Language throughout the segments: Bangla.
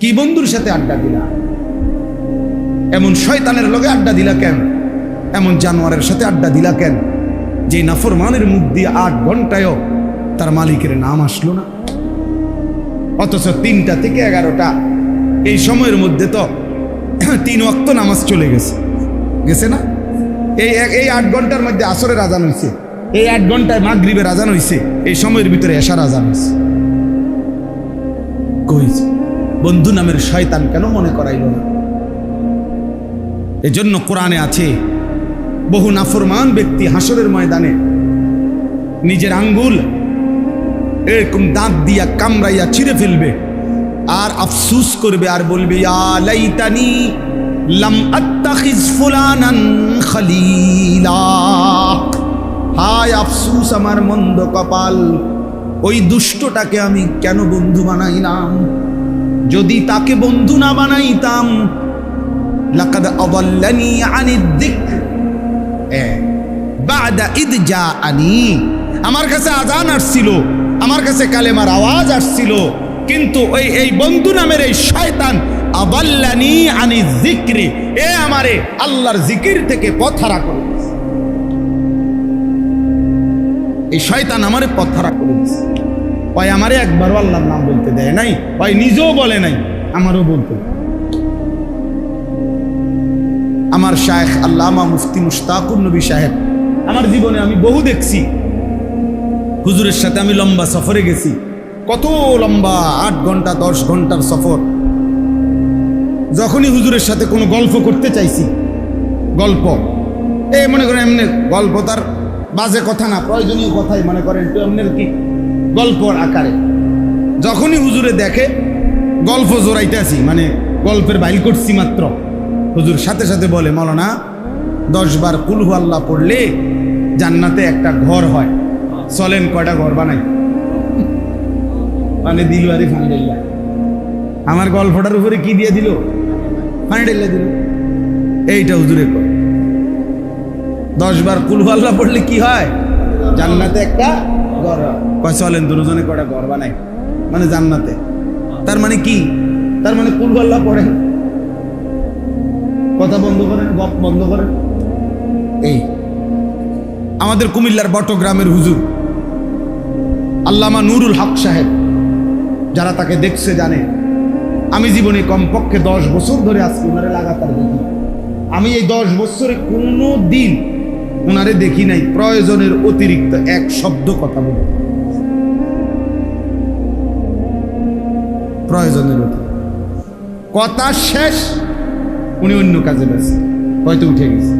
কি বন্ধুর সাথে আড্ডা দিলা? এমন শয়তানের লগে আড্ডা দিলা কেন? এমন জানোয়ারের সাথে আড্ডা দিলা কেন? যে নাফরমানের মুখ দিয়ে আট ঘন্টায়ও তার মালিকের নাম আসলো না। অথচ তিনটা থেকে এগারোটা। এই সময়ের মধ্যে তো তিন অক্ত নামাজ চলে গেছে। গেছে না? এই এই আট ঘণ্টার মধ্যে আসরের আজান হয়েছে এই আট ঘন্টায় মাগরিবের আজান হয়েছে এই সময়ের ভিতরে এশার আজান হয়েছে কইছে বন্ধু নামের শয়তান কেন মনে করাইল না? এজন্য কোরআনে আছে, বহু নাফরমান ব্যক্তি হাসরের ময়দানে নিজের আঙ্গুল এরকম দাঁত দিয়া কামড়াইয়া ছিঁড়ে ফেলবে আর আফসুস করবে আর বলবে, ইয়া লাইতানি লাম হায় আফসুস, আমার মন্দ কপাল, ওই দুষ্টটাকে আমি কেন বন্ধু বানাইলাম? যদি তাকে বন্ধু না বানাইতাম, লাকাদ আদাল্লানি আনিদ যিকর বাদা ইদ যা আনি আমার কাছে আজান আসছিল, আমার কাছে কালেমার আওয়াজ আসছিল, কিন্তু ওই, এই বন্ধু নামের এই শয়তান আবাল্লানি আনি জিক্রি, এ আমারে আল্লাহর জিকির থেকে পথহারা করে দিয়েছে। এই শয়তান আমারে পথহারা করে দিয়েছে ওই আমারে একবারও আল্লাহর নাম বলতে দেয় নাই? ওই নিজেও বলে নাই, আমারও বলতে। আমার শায়েখ আল্লামা মুফতি মুশতাকুর নবী সাহেব, আমার জীবনে আমি বহু দেখছি। হুজুরের সাথে আমি লম্বা সফরে গেছি। কত লম্বা আট ঘণ্টা, দশ ঘণ্টার সফর। যখনই হুজুরের সাথে কোনো গল্প করতে চাইছি, গল্প এই মনে করেন এমনি গল্প তার বাজে কথা না, প্রয়োজনীয় কথাই মনে করেন একটু এমনের কি গল্পর আকারে। যখনই হুজুরে দেখে, গল্প জোরাইতেছি মানে গল্পের বাইল করছি মাত্র। হুজুর সাথে সাথে বলে মৌলানা দশ বার কুলহু আল্লাহ পড়লে জান্নাতে একটা ঘর হয়। চলেন কয়টা ঘর বানাই? মানে দিল আরে ফান্ডেল্লা আমার গল্পটার উপরে কি দিয়ে দিল? ফান্ডেল্লা দিল। এইটা হুজুরে কয়। দশ বার কুলহু আল্লাহ পড়লে কি হয়? জান্নাতে একটা। দুজনে ঘর বানাই? মানে জান্নাতে। তার মানে কি? তার মানে কুলহু আল্লাহ পড়েন কথা বন্ধ গপ বন্ধ এই, আমাদের কুমিল্লার বটগ্রামের হুজুর, আল্লামা নুরুল হক সাহেব, যারা তাকে দেখছে, জানে। আমি জীবনে কমপক্ষে দশ বছর ধরে আজকে লাগাতার দেখি। আমি এই দশ বছরে কোনো দিন ওনারে দেখি নাই, প্রয়োজনের অতিরিক্ত এক শব্দ কথা বলে প্রয়োজনের কথা শেষ, উনি অন্য কাজে ব্যস্ত, হয়তো উঠে গেছে।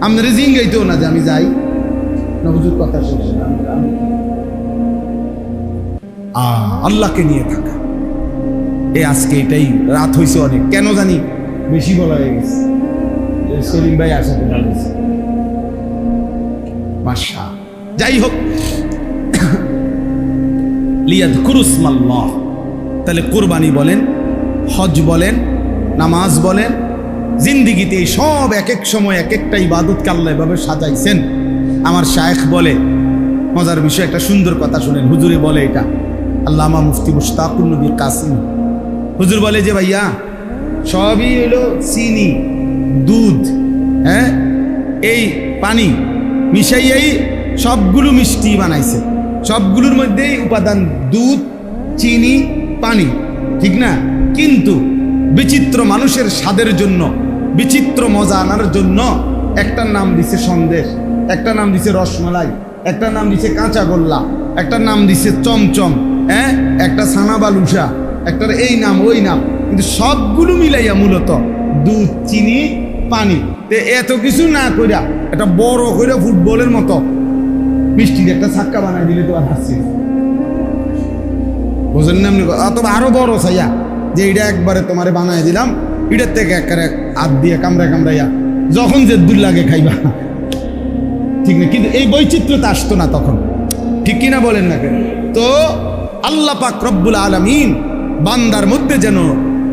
আপনারা জিঙ্গাইতেও না যে আমি যাই। না কথা শেষ। আল্লাহকে নিয়ে থাকা। এ আজকে এটাই, রাত হয়েছে অনেক। কেন জানি বেশি বলা হয়ে গেছে। সেলিম ভাই আসাতে দাঁড়িয়েছে মাসা যাই হোক। লিয়াদ কুরুসমাল্লাহ তাহলে কোরবানি বলেন, হজ বলেন, নামাজ বলেন, জিন্দিগিতে সব এক এক সময় এক একটা ইবাদতকে আল্লাহ এভাবে সাজাইছেন। আমার শায়েখ বলে, মজার বিষয়, একটা সুন্দর কথা শুনেন, হুজুরে বলে এটা। আল্লামা মুফতি মুশতাকুর নবী কাসিম। হুজুর বলে যে, ভাইয়া, সবই হলো চিনি, দুধ হ্যাঁ? এই পানি মিশাইয়াই সবগুলো মিষ্টি বানাইছে। সবগুলোর মধ্যেই উপাদান দুধ, চিনি, পানি, ঠিক না? কিন্তু বিচিত্র মানুষের স্বাদের জন্য, বিচিত্র মজা আনার জন্য একটার নাম দিছে সন্দেশ একটা নাম দিছে রসমালাই একটা নাম দিছে কাঁচা গোল্লা একটা নাম দিছে চমচম হ্যাঁ? একটা সানা বালুসা একটার এই নাম, ওই নাম। কিন্তু সবগুলো মিলাইয়া মূলত দুধ, চিনি, পানি। এত কিছু না কইরা একটা বড় কইরা ফুটবলের মতো মিষ্টির একটা ছাক্কা বানাই দিলে তো আর হাসছি বুঝলেন না অথবা আরও বড় সাইয়া যে এটা একবারে তোমারে বানাই দিলাম এটার থেকে একবারে হাত দিয়ে কামড়ায় কামড়াইয়া যখন যে দূর লাগে খাইবা। ঠিক না? কিন্তু এই বৈচিত্র্যতা আসতো না তখন। ঠিক কিনা বলেন না কেন? তো আল্লাহ পাক রব্বুল আলমিন বান্দার মধ্যে যেন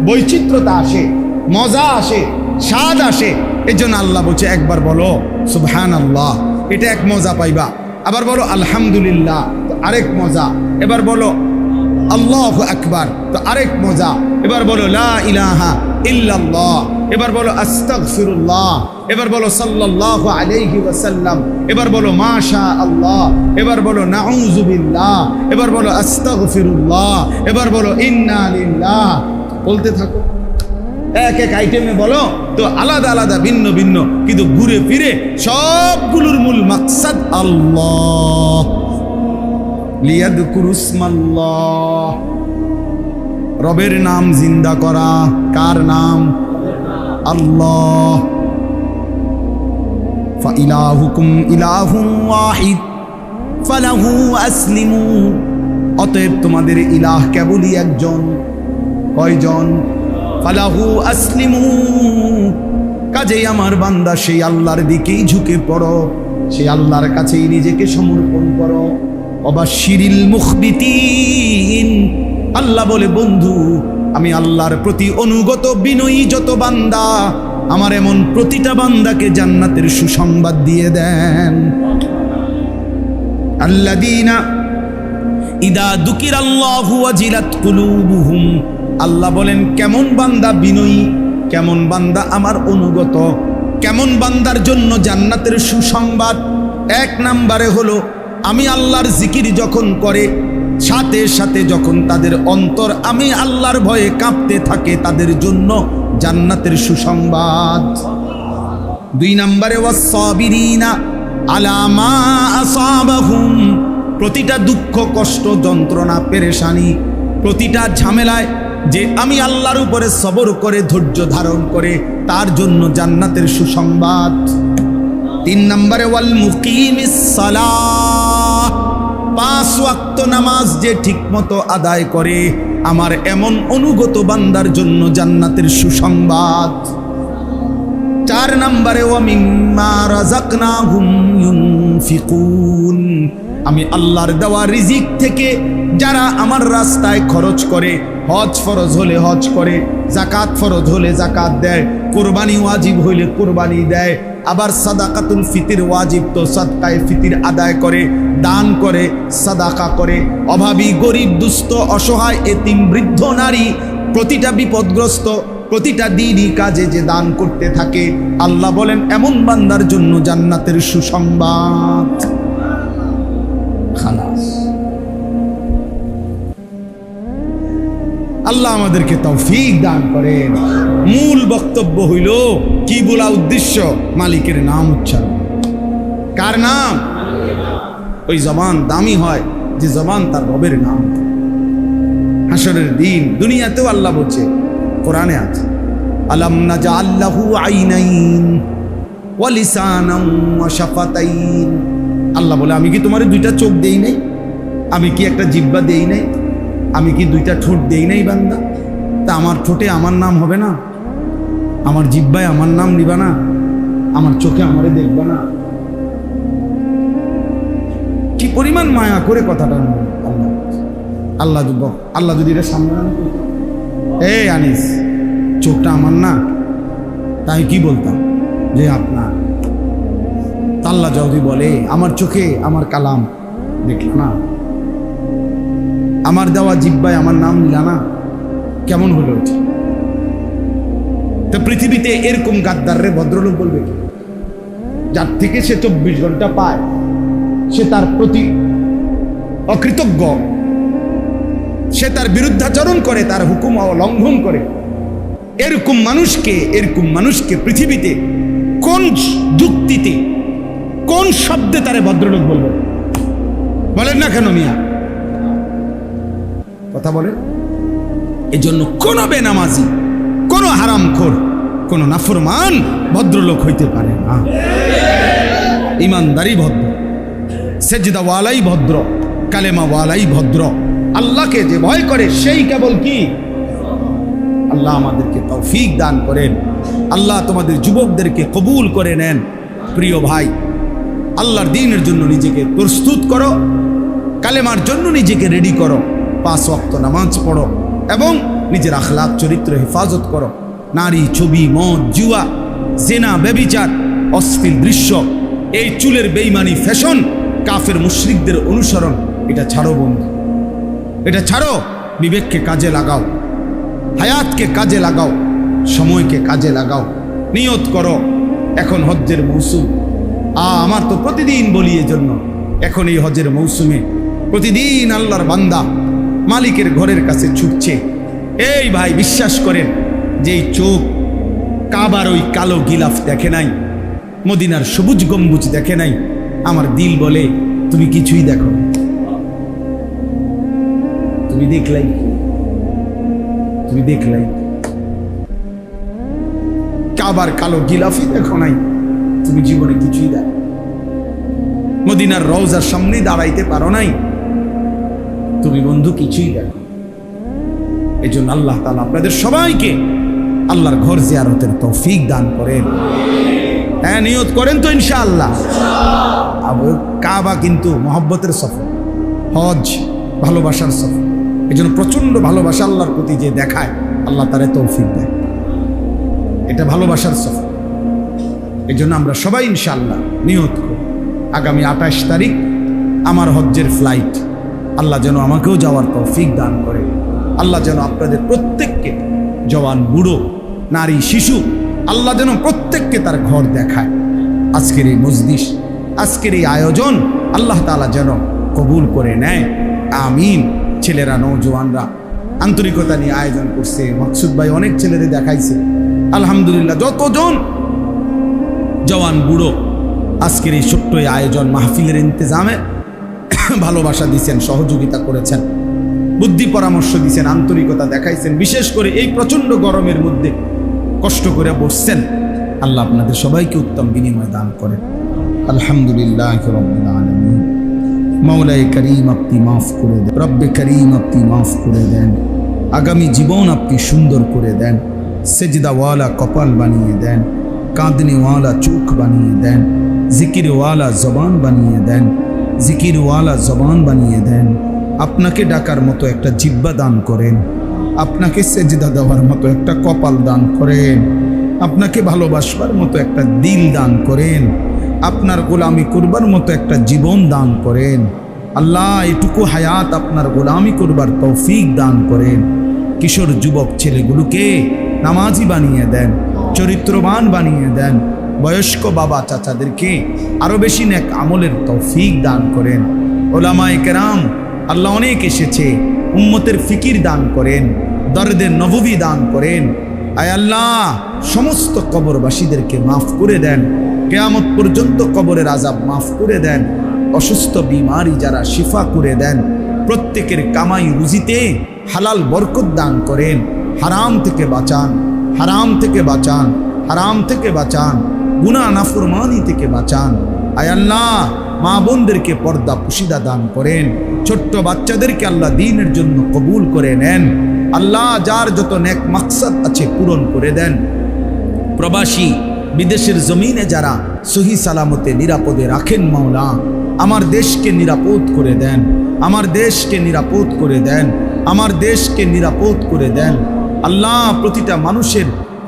বৈচিত্র্যতা আসে, মজা আসে, স্বাদ আসে এই জন্য আল্লাহ বলছে, একবার বলো সুবহান আল্লাহ এটা এক মজা পাইবা। আবার বলো, আলহামদুলিল্লাহ, তো আরেক মজা। এবার বলো, আল্লাহ আকবার, তো আরেক মজা। এবার বলো, লা ইলাহা ইল্লাল্লাহ। এবার বলো, আস্তাগফিরুল্লাহ। এবার বলো, সাল্লাল্লাহু আলাইহি ওয়াসাল্লাম। এবার বলো মাশা আল্লাহ এবার বলো নাউযু বিল্লাহ এবার বলো, আস্তাগফিরুল্লাহ। এবার বলো, ইন্না লিল্লাহ। বলতে থাকো। এক এক আইটেমে বলো, তো আলাদা আলাদা, ভিন্ন ভিন্ন, কিন্তু ঘুরে ফিরে সবগুলোর মূল মাকসাদ আল্লাহ। রবের নাম জিন্দা করা, কার নাম? আল্লাহ। ওয়াহিদ, ফালাহু আসলিমু। অতএব তোমাদের ইলাহ কেবলই একজন। কয়জন? ফালাহু আসলিমু। কাজেই আমার বান্দা, সেই আল্লাহর দিকেই ঝুঁকে পড়ো। সেই আল্লাহর কাছেই নিজেকে সমর্পণ করো। অবাশিরিল মুখবিতিন। আল্লাহ বলে, বন্ধু, আমি আল্লাহর প্রতি অনুগত বিনয়ী যত বান্দা, আমার এমন প্রতিটা বান্দাকে জান্নাতের সুসংবাদ দিয়ে দেন। আল্লাদিনা ইদা দুকির আল্লাহু ওয়াজিলাত কুলুবুহুম। আল্লাহ বলেন, কেমন বান্দা বিনয়ী, কেমন বান্দা আমার অনুগত, কেমন বান্দার জন্য জান্নাতের সুসংবাদ? এক নাম্বারে হলো, আমি আল্লাহর জিকির যখন করে, সাথে সাথে যখন তাদের অন্তর, আমি আল্লাহর ভয়ে কাঁপতে থাকে তাদের জন্য জান্নাতের সুসংবাদ। দুই নম্বরে ওয়াসাবিরিনা আলামা আসাবাহুম। প্রতিটা দুঃখ, কষ্ট, যন্ত্রণা, পেরেশানি, প্রতিটা ঝামেলায় যে আমি আল্লাহর উপরে সবর করে, ধৈর্য ধারণ করে, তার জন্য জান্নাতের সুসংবাদ। তিন নম্বরে, ওয়াল সালাহ। পাঁচ ওয়াক্ত নামাজ যে ঠিকমতো আদায় করে, আমার এমন অনুগত বান্দার জন্য জান্নাতের সুসংবাদ। চার নম্বরে আমি আল্লাহর দেওয়া রিজিক থেকে যারা আমার রাস্তায় খরচ করে হজ ফরজ হলে হজ করে জাকাত ফরজ হলে জাকাত দেয়, কোরবানি ওয়াজিব হইলে কোরবানি দেয়, আবার সাদাকাতুল ফিতির ওয়াজিব তো সদকায়ে ফিতির আদায় করে, দান করে, সাদাকা করে। অভাবী, গরিব, দুস্থ, অসহায়, এতিম, বৃদ্ধ, নারী, প্রতিটা বিপদগ্রস্ত, প্রতিটা দিনই কাজে যে দান করতে থাকে, আল্লাহ বলেন, এমন বান্দার জন্য জান্নাতের সুসংবাদ। খালাস আল্লাহ আমাদেরকে তৌফিক দান করেন। মূল বক্তব্য হইল, কি বলা উদ্দেশ্য? মালিকের নাম উচ্চারণ। কার নাম? ওই জবান দামি হয়, যে জবান তার রবের নাম। হাসরের দিন দুনিয়াতেও আল্লাহ বলছে, কোরআনে আছে, আলাম নাজা আল্লাহু আইনাইন আল্লাহ বলে, আমি কি তোমার দুইটা চোখ দেই নাই? আমি কি একটা জিব্বা দেই নাই? আমি কি দুইটা ঠোঁট দেই নাই বান্দা? তা আমার ঠোঁটে আমার নাম হবে না? আমার জিব্বায় আমার নাম নিবা না? আমার চোখে আমারে দেখবা না? কি পরিমাণ মায়া করে কথাটা আল্লাহ। আল্লাহ আল্লাহ যদি এটা সামনে এ আনিস, চোখটা আমার না? তাই কি বলতাম? যে আপনার। তা আল্লাহ যদি বলে, আমার চোখে আমার কালাম, দেখল না? আমার দেওয়া জিব্বায় আমার নাম নিলা না? কেমন হলো ওটা তো পৃথিবীতে এরকম গাদ্দাররে ভদ্রলোক বলবে কি? যার থেকে সে চব্বিশ ঘণ্টা পায়, সে তার প্রতি অকৃতজ্ঞ। সে তার বিরুদ্ধাচরণ করে, তার হুকুম অলঙ্ঘন করে। এরকম মানুষকে এরকম মানুষকে পৃথিবীতে কোন যুক্তিতে, কোন শব্দে তারে ভদ্রলোক বলবে? বলেন না কেন মিয়া? কথা বলে এই জন্য কোনো বেনামাজি, কোনো হারামখোর, কোনো নাফরমান ভদ্রলোক হইতে পারে না। ইমানদারি ভদ্র সেজদা ওয়ালাই ভদ্র কালেমা ওয়ালাই ভদ্র। আল্লাহকে যে ভয় করে সেই কেবল কি? আল্লাহ আমাদেরকে তৌফিক দান করেন। আল্লাহ তোমাদের যুবকদেরকে কবুল করে নেন। প্রিয় ভাই, আল্লাহর দিনের জন্য নিজেকে প্রস্তুত করো। কালেমার জন্য নিজেকে রেডি করো। পাঁচ ওয়াক্ত নামাজ পড়ো এবং নিজের আখলাক চরিত্র হেফাজত করো। নারী, ছবি মদ জুয়া, জেনা, ব্যবিচার অশ্লীল দৃশ্য, এই চুলের বেইমানি, ফ্যাশন, কাফের মুশরিকদের অনুসরণ, এটা ছাড়ো বন্ধু। এটা ছাড়ো, বিবেককে কাজে লাগাও, হায়াতকে কাজে লাগাও, সময়কে কাজে লাগাও, নিয়ত করো, এখন হজ্জের মৌসুম। আ, আমার তো প্রতিদিন বলি জন্য এখন এই হজের মৌসুমে প্রতিদিন আল্লাহর বান্দা মালিকের ঘরের কাছে ছুটছে। এই ভাই, বিশ্বাস করেন যে চোখ কাবার ওই কালো গিলাফ দেখে নাই, মদিনার সবুজ গম্বুজ দেখে নাই, আমার দিল বলে, তুমি কিছুই দেখো। তুমি দেখলাই তুমি দেখলাই কাবার কালো গিলাফি দেখো নাই, তুমি জীবনে কিছুই দেখো মদিনার রওজার সামনে দাঁড়াইতে পারো নাই তুমি বন্ধু কিছুই দেখো এই জন্য আল্লাহ তালা আপনাদের সবাইকে আল্লাহর ঘর জিয়ারতের তৌফিক দান করেন। হ্যাঁ নিয়ত করেন তো ইনশাআল্লাহ। কাবা কিন্তু মহব্বতের সফর, হজ ভালোবাসার সফর। এই জন্য প্রচণ্ড ভালোবাসা আল্লাহর প্রতি যে দেখায়, আল্লাহ তারে তৌফিক দেয় এটা ভালোবাসার সফর। এই জন্য আমরা সবাই ইনশাআল্লাহ নিয়ত করি। আগামী আঠাশ তারিখ আমার হজ্জের ফ্লাইট আল্লাহ যেন আমাকেও যাওয়ার তৌফিক দান করে। আল্লাহ যেন আপনাদের প্রত্যেককে জওয়ান বুড়ো, নারী, শিশু, আল্লাহ যেন প্রত্যেককে তার ঘর দেখায়। আজকের এই মজলিস, আজকের এই আয়োজন আল্লাহ তাআলা যেন কবুল করে নেয়। আমিন। ছেলেরা নৌজওয়ানরা আন্তরিকতা নিয়ে আয়োজন করছে। মকসুদ ভাই অনেক ছেলেদের দেখাইছে। আলহামদুলিল্লাহ, যতজন জওয়ান বুড়ো, আজকের এই ছোট্ট আয়োজন মাহফিলের ইন্তজামে ভালোবাসা দিয়েছেন সহযোগিতা করেছেন, বুদ্ধি পরামর্শ দিয়েছেন আন্তরিকতা দেখাইছেন, বিশেষ করে এই প্রচণ্ড গরমের মধ্যে কষ্ট করে বসছেন, আল্লাহ আপনাদের সবাইকে উত্তম বিনিময় দান করেন। আলহামদুলিল্লাহ মৌলাই করিম আপনি মাফ করে দেন, রব্বে করিম আপনি মাফ করে দেন, আগামী জীবন আপনি সুন্দর করে দেন, সেজদাওয়ালা কপাল বানিয়ে দেন, কাঁদনেওয়ালা চোখ বানিয়ে দেন, জিকিরওয়ালা জবান বানিয়ে দেন জিকিরওয়ালা জবান বানিয়ে দেন। আপনাকে ডাকার মতো একটা জিব্বা দান করেন। আপনাকে সেজদা দেওয়ার মতো একটা কপাল দান করেন। আপনাকে ভালোবাসবার মতো একটা দিল দান করেন। আপনার গোলামি করবার মতো একটা জীবন দান করেন। আল্লাহ, এটুকু হায়াত আপনার গোলামি করবার তৌফিক দান করেন। কিশোর যুবক ছেলেগুলোকে নামাজি বানিয়ে দেন, চরিত্রবান বানিয়ে দেন। বয়স্ক বাবা চাচাদেরকে আরও বেশি নেক আমলের তৌফিক দান করেন। ওলামায়ে কেরাম, আল্লাহ অনেক এসেছে, উম্মতের ফিকির দান করেন দরদের নববী দান করেন। আয় আল্লাহ, সমস্ত কবরবাসীদেরকে মাফ করে দেন, কেয়ামত পর্যন্ত কবরের আজাব মাফ করে দেন, অসুস্থ বিমারি যারা শিফা করে দেন, প্রত্যেকের কামাই রুজিতে হালাল বরকত দান করেন। হারাম থেকে বাঁচান, হারাম থেকে বাঁচান, হারাম থেকে বাঁচান। গুনা নাফরমানি থেকে বাঁচান। আল্লাহ, মা বোনদেরকে পর্দা পুশিদা দান করেন। ছোট্ট বাচ্চাদেরকে আল্লাহ দিনের জন্য কবুল করে নেন। আল্লাহ যার যত নেক মাকসাদ আছে পূরণ করে দেন। প্রবাসী, বিদেশের জমিনে যারা সহি সালামতে নিরাপদে রাখেন মাওলা, আমার দেশকে নিরাপদ করে দেন। আমার দেশকে নিরাপদ করে দেন। আমার দেশকে নিরাপদ করে দেন। আল্লাহ প্রতিটা মানুষের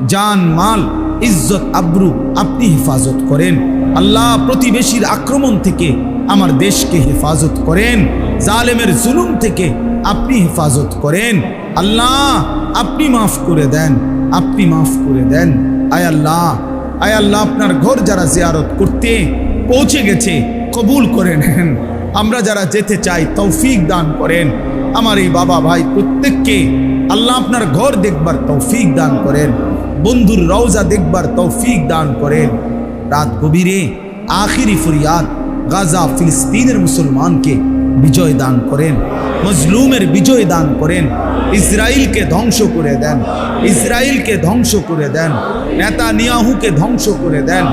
জান, মাল ইজ্জত, আব্রু আপনি হেফাজত করেন। আল্লাহ প্রতিবেশীর আক্রমণ থেকে আমার দেশকে হেফাজত করেন। জালেমের জুলুম থেকে আপনি হেফাজত করেন। আল্লাহ, আপনি মাফ করে দেন। আপনি মাফ করে দেন। আয় আল্লাহ আয় আল্লাহ, আপনার ঘর যারা জিয়ারত করতে পৌঁছে গেছে, কবুল করে নেন। আমরা যারা যেতে চাই, তৌফিক দান করেন। আমার এই বাবা ভাই প্রত্যেককে আল্লাহ আপনার ঘর দেখবার তৌফিক দান করেন। বন্ধুর রওজা দেখবার তৌফিক দান করেন। রাত গভীরে আখিরি ফরিয়াদ গাজা ফিলিস্তিনের মুসলমানকে বিজয় দান করেন। মজলুমের বিজয় দান করেন। ইসরায়েলকে ধ্বংস করে দেন। ইসরায়েলকে ধ্বংস করে দেন। নেতা নিয়াহুকে ধ্বংস করে দেন।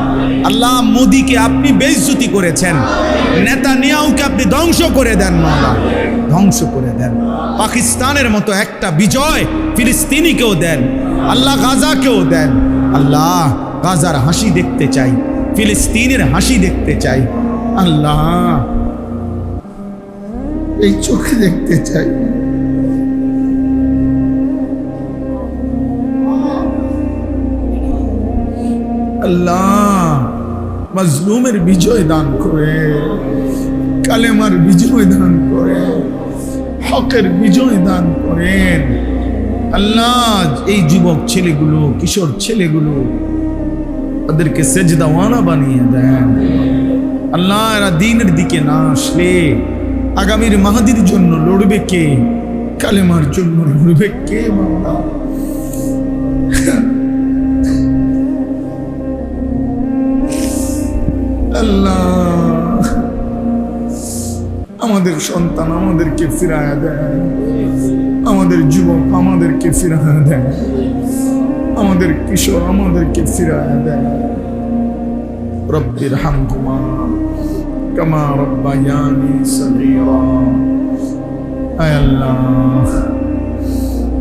আল্লাহ মোদীকে আপনি বেইজ্জতি করেছেন। নেতা নিয়াহুকে আপনি ধ্বংস করে দেন মাওলা ধ্বংস করে দেন। পাকিস্তানের মতো একটা বিজয় ফিলিস্তিনিকেও দেন। আল্লাহ গাজাকেও দেন। আল্লাহ গাজার হাসি দেখতে চাই, ফিলিস্তিনের হাসি দেখতে চাই। আল্লাহ এই চোখে দেখতে চাই। আল্লাহ মজলুমের বিজয় দান করে, কালেমার বিজয় দান করে, হকের বিজয় দান করেন। আল্লাহ, এই যুবক ছেলেগুলো, কিশোর ছেলেগুলো, তাদেরকে সেজদাওয়ানা বানিয়ে দেন। আল্লাহ, এরা দিনের দিকে না আসলে আগামীর মাহাদির জন্য লড়বে কে? কালেমার জন্য লড়বে কে আল্লাহ, আমাদের সন্তান আমাদেরকে ফিরায় দেয় আমাদের যুবক আমাদেরকে ফিরায় দেয় আমাদের কিশোর আমাদেরকে ফিরায় দেয় রব্বির হামকুমা কামা রব্বায়ানি সগীরা। আয় আল্লাহ,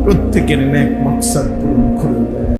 প্রত্যেকের নেক মকসদ পূরণ করে দেয়